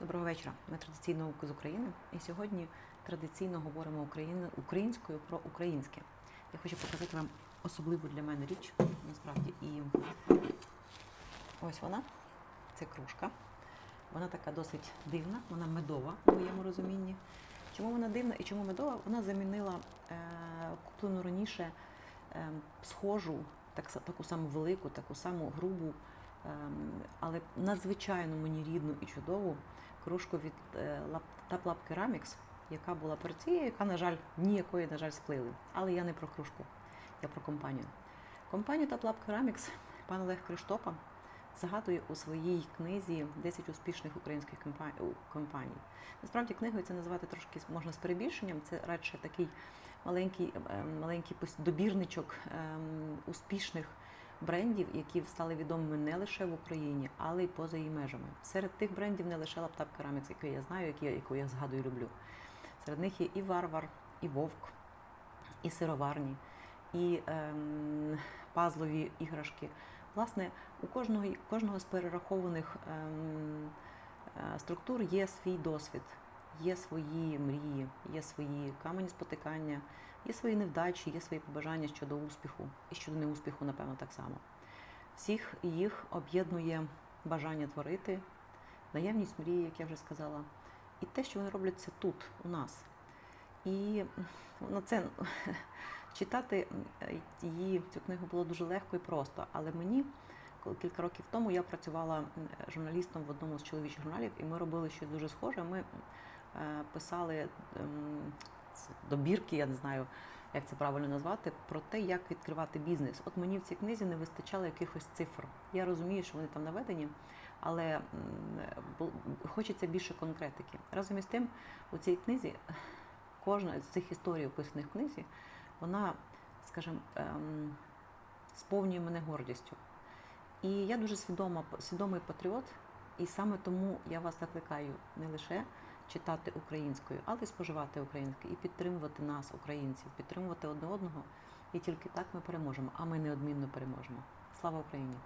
Доброго вечора. Ми традиційно з України, і сьогодні традиційно говоримо українською про українське. Я хочу показати вам особливу для мене річ, насправді. І ось вона, це кружка. Вона така досить дивна, вона медова в моєму розумінні. Чому вона дивна і чому медова? Вона замінила е, куплену раніше е, схожу, так, таку саму велику, таку саму грубу, ем, але надзвичайно мені рідну і чудову кружку від е, Lab Ceramics, яка була перед цією, яка, на жаль, ніякої, на жаль, сплили. Але я не про кружку, я про компанію. Компанію Lab Ceramics пан Олег Криштопа згадує у своїй книзі 10 успішних українських компаній. Насправді книгою це назвати трошки можна з перебільшенням. Це радше такий маленький, ем, маленький добірничок ем, успішних брендів, які стали відомими не лише в Україні, але й поза її межами. Серед тих брендів не лише Лаптап Керамікс, який я знаю, які, яку я згадую і люблю. Серед них є і Варвар, і Вовк, і сироварні, і ем, пазлові іграшки. Власне, у кожного, кожного з перерахованих ем, е, структур є свій досвід, є свої мрії, є свої камені спотикання, є свої невдачі, є свої побажання щодо успіху і щодо неуспіху, напевно, так само. Всіх їх об'єднує бажання творити, наявність мрії, як я вже сказала, і те, що вони роблять це тут, у нас. І на це читати е, її цю книгу було дуже легко і просто. Але мені, кілька років тому я працювала журналістом в одному з чоловічих журналів, і ми робили щось дуже схоже. Ми е, писали ем, добірки, я не знаю, як це правильно назвати, про те, як відкривати бізнес. От мені в цій книзі не вистачало якихось цифр. Я розумію, що вони там наведені, але хочеться більше конкретики. Разом із тим, у цій книзі кожна з цих історій, описаних в книзі, вона, скажімо, ем, сповнює мене гордістю. І я дуже свідома, свідомий патріот, і саме тому я вас закликаю не лише читати українською, але й споживати українською і підтримувати нас, українців, підтримувати одне одного. І тільки так ми переможемо, а ми неодмінно переможемо. Слава Україні!